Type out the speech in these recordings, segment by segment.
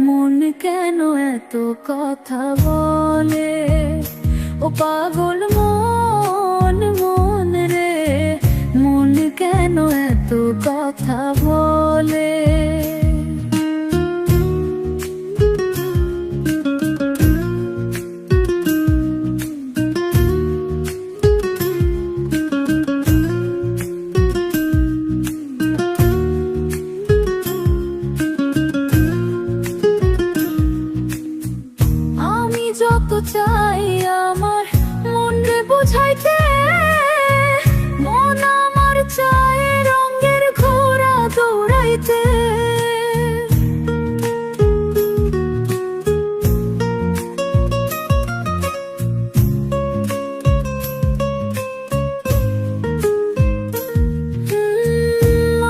মন কেন এত কথা বলে? ও পাগল মন। যত চাই আমার মন রে বুঝাইতে। মন আমার চাই রঙের ঘোড়া দৌড়াইতে।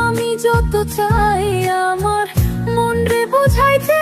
আমি যত চাই আমার মন রে বুঝাইতে।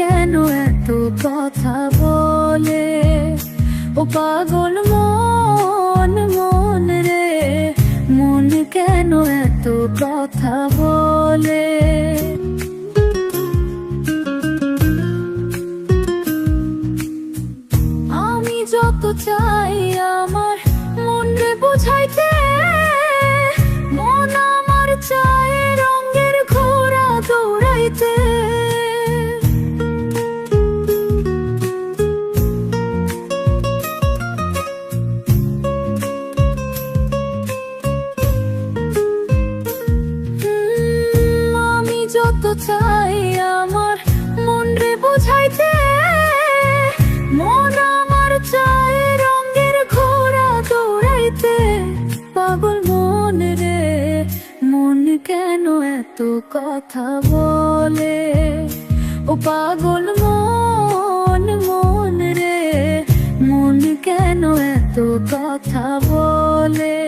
কেন এত কথা বলে? ও পাগল মন মন রে, মন কেন এত কথা বলে? আমি যত চাই চাই আমার মন রে বুঝাইতে। মন আমার চাই রঙের ঘোড়া দৌড়াইতে। পাগল মন রে মন কেন এত কথা বলে? ও পাগল মন মন রে মন কেন এত কথা বলে?